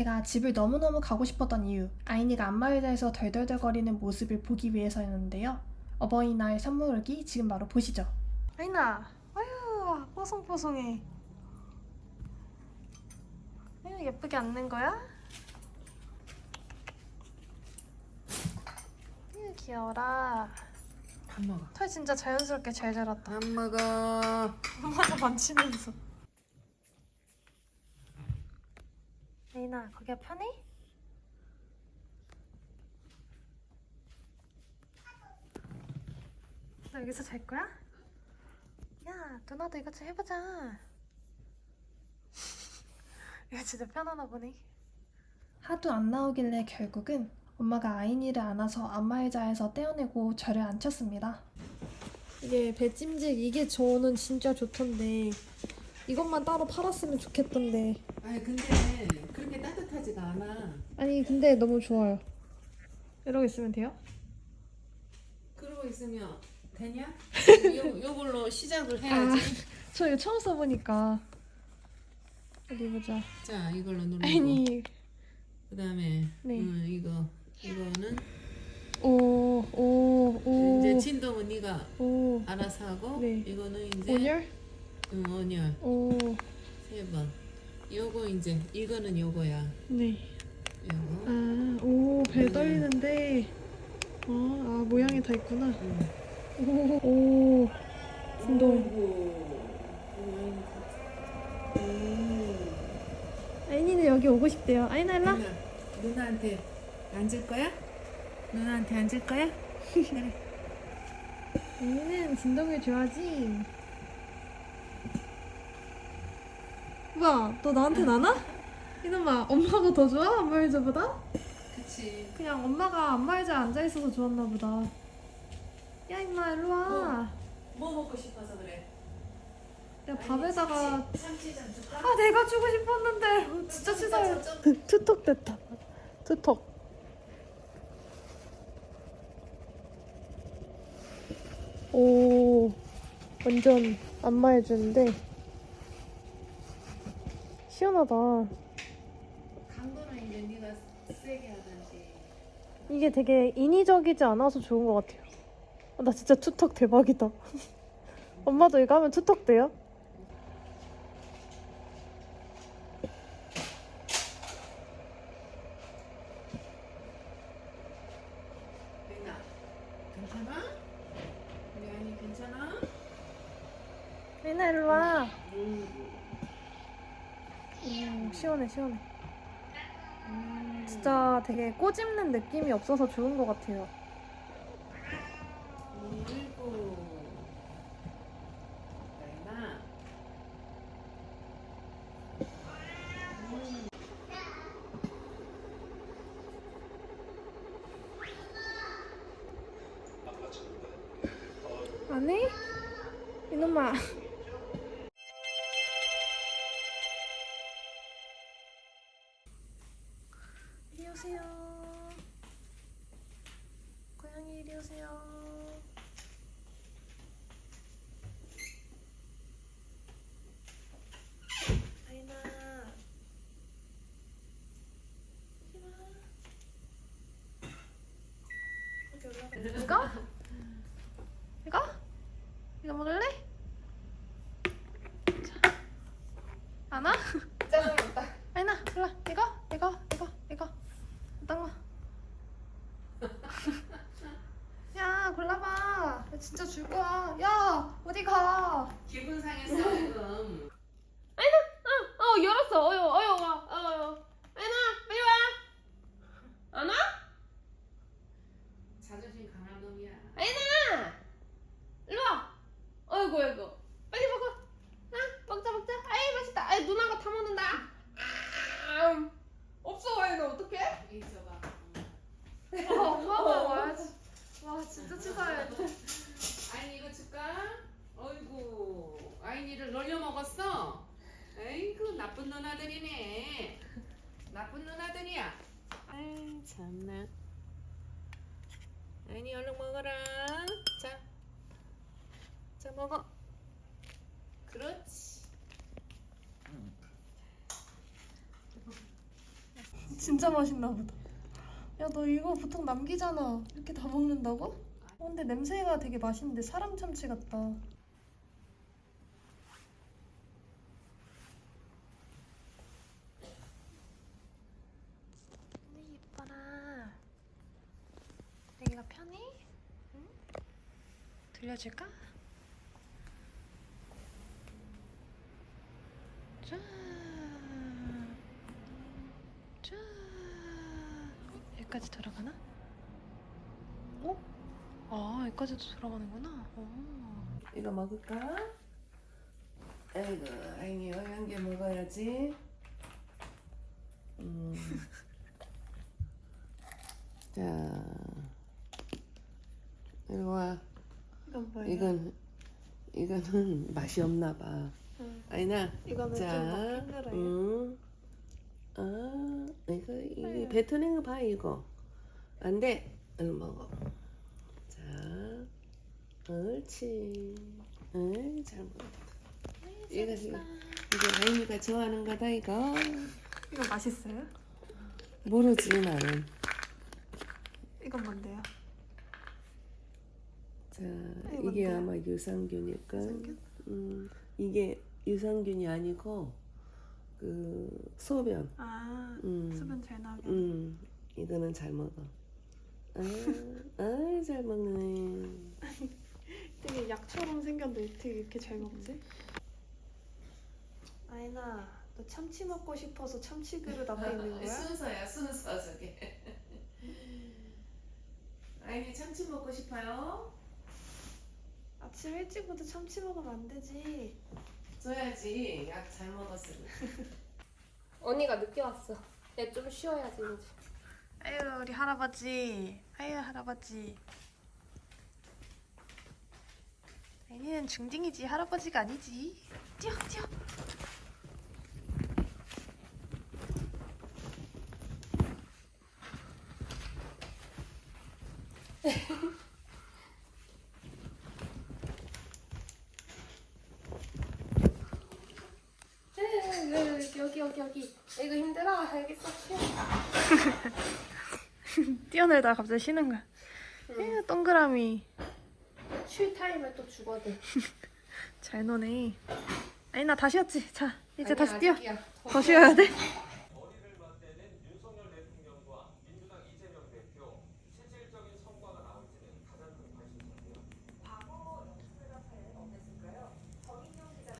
제가 집을 너무너무 가고 싶었던 이유, 아이니가 안마의자에서 덜덜덜거리는 모습을 보기 위해서였는데요. 어버이날 선물기 지금 바로 보시죠. 아이나, 아유 뽀송뽀송해. 아유 예쁘게 앉는 거야? 아유 귀여워라. 밥 먹어. 털 진짜 자연스럽게 잘 자랐다. 밥 먹어. 엄마도 만지면서. 아이나 거기가 편해? 너 여기서 잘 거야? 야, 누나도 이것 좀 해보자. 이거 진짜 편하나 보네. 하도 안 나오길래 결국은 엄마가 아이니를 안아서 안마의자에서 떼어내고 저를 앉혔습니다. 이게 배찜질 이게 저는 진짜 좋던데 이것만 따로 팔았으면 좋겠던데 아니 근데 하지가 않아. 아니 근데 너무 좋아요. 이러고 있으면 돼요? 그러고 있으면 되냐? 요 요걸로 시작을 해야지. 저 이거 처음 써보니까 어디 보자. 자 이걸로 누르고. 아니 그다음에 네. 음, 이거 이거는 오 오 오 이제 진동은 네가 오 알아서 하고 네. 이거는 이제 온열 응, 온열 오 세 번. 요거 이제 이거는 요거야. 네. 요거. 아 오배 떨리는데 아, 아 모양이 다 있구나. 응. 오, 오 진동. 아이니는 여기 오고 싶대요. 아이나 일라. 누나, 누나한테 앉을 거야? 누나한테 앉을 거야? 그래. 아이는 진동을 좋아하지. 뭐야, 너 나한테 나나? 이놈아, 엄마가 더 좋아? 안마 의자보다? 그치. 그냥 엄마가 안마 의자에 앉아있어서 좋았나 보다. 야, 임마, 일로 와. 뭐 먹고 싶어서 그래? 내가 밥에다가. 줄까? 아, 내가 주고 싶었는데. 진짜 치사해. 투톡 됐다. 투톡. 오, 완전 안마해주는데. 시원하다. 강도는 이제 네가 세게 하든지. 이게 되게 인위적이지 않아서 좋은 것 같아요. 아, 나 진짜 투턱 대박이다. 엄마도 이거 하면 투턱 돼요? 레나, 괜찮아? 우리 아이 괜찮아? 리나 일로 와. 음. 음, 시원해 시원해. 진짜 되게 꼬집는 느낌이 없어서 좋은 것 같아요. 그리고. 음. 안 해? 이놈아. 이리 오세요. 고양이 이리 오세요. 아이나. 이리 와. 이거? 이거? 이거 먹을래? 자. 안 와? 짜증났다. 아이나, 일로 와. 이거? 이거? 이거? 이거? 어떤 거? 야, 골라봐. 나 진짜 줄 거야. 야, 어디 가? 기분 상했어 지금. 어 열었어 어여 어여 와 어여 애나 빨리 와 안 와? 자존심 강한 놈이야. 애나 일로 와 어이구 어이구 빨리 먹어 나 먹자 먹자 아이 맛있다 아이 누나가 다 먹는다 아, 없어 애나 어떡해? 여기 있어봐. 어, 엄마가 와야지. 와, 진짜 치사해. 아이 이거 줄까? 어이구 아이니를 놀려 먹었어. 에이구 나쁜 누나들이네. 나쁜 누나들이야. 아이 참나. 아이니 얼른 먹어라. 자, 자 먹어. 그렇지. 진짜 맛있나 보다. 야, 너 이거 보통 남기잖아. 이렇게 다 먹는다고? 어, 근데 냄새가 되게 맛있는데 사람 참치 같다. 언니 이뻐라. 여기가 편해? 응? 들려줄까? 자, 자, 여기까지 들어가나? 어? 아, 여기까지도 들어가는구나. 어. 이거 먹을까? 아이고, 아이니 영양제 먹어야지. 음. 자, 이리 와. 이건 뭐야? 이건 이거는 맛이 없나 봐. 응. 아이나. 이거는 좀 자, 먹기 힘들어요. 응. 아, 이거 이게 아유. 뱉어낸 거 봐 이거. 안 돼. 얼른 먹어. 자, 옳지. 응, 잘 먹어. 이거 이거 이거 아이니가 좋아하는 거다 이거. 이거 맛있어요? 모르지 나는. 이건 뭔데요? 자, 이거 이게 뭔데요? 아마 유산균일까? 유산균? 음, 이게 유산균이 아니고 그 소변. 아, 음. 수분 잘 나게. 음, 이거는 잘 먹어. 아, 아, 잘 먹네. 되게 약처럼 생겼는데 어떻게 이렇게 잘 먹지? 아이나, 너 참치 먹고 싶어서 참치 그릇 앞에 있는 거야? 순서야, 순서 저게. 아이니 참치 먹고 싶어요? 아침 일찍부터 참치 먹으면 안 되지. 줘야지. 약 잘 먹었어. 언니가 늦게 왔어. 얘 좀 쉬어야지 이제. 아유, 우리 할아버지. 아유, 할아버지. 아이는 중딩이지 할아버지가 아니지. 뛰어, 뛰어. 여기 여기 여기. 이거 힘들어. 알겠어. 쉬어. 뛰어내다 갑자기 쉬는 거야. 에휴, 동그라미. 쉴 타임을 또 주거든. 잘 노네. 아이나 다시 왔지. 자, 이제 아니야, 다시 뛰어. 아직이야. 더 쉬어야 돼?